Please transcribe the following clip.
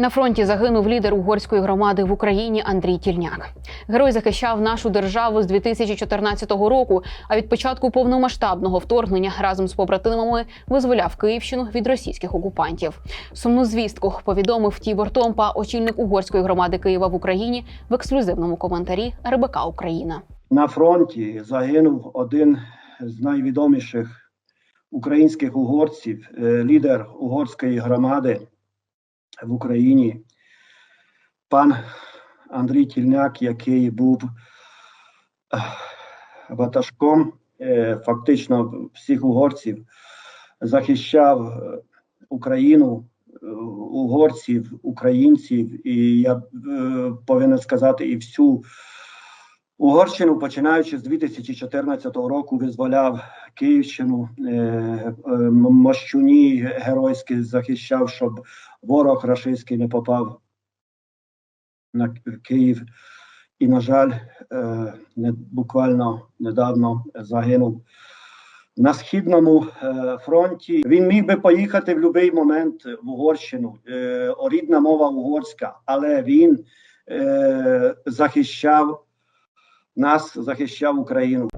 На фронті загинув лідер угорської громади в Україні Андрій Тільняк. Герой захищав нашу державу з 2014 року. А від початку повномасштабного вторгнення разом з побратимами визволяв Київщину від російських окупантів. Сумну звістку повідомив Тібор Томпа, очільник угорської громади Києва в Україні, в ексклюзивному коментарі РБК Україна. На фронті загинув один з найвідоміших українських угорців, е, лідер угорської громади в Україні, пан Андрій Тільняк, який був е, ватажком е, фактично всіх угорців, захищав е, Україну, угорців, українців, і я повинен сказати, і всю Угорщину, починаючи з 2014 року, визволяв Київщину, е, е, мощуні геройські захищав, щоб ворог рашистський не попав на Київ. І, на жаль, е, буквально недавно загинув на східному фронті. Він міг би поїхати в будь-який момент в Угорщину. Рідна мова угорська, але він захищав нас захищав Україну.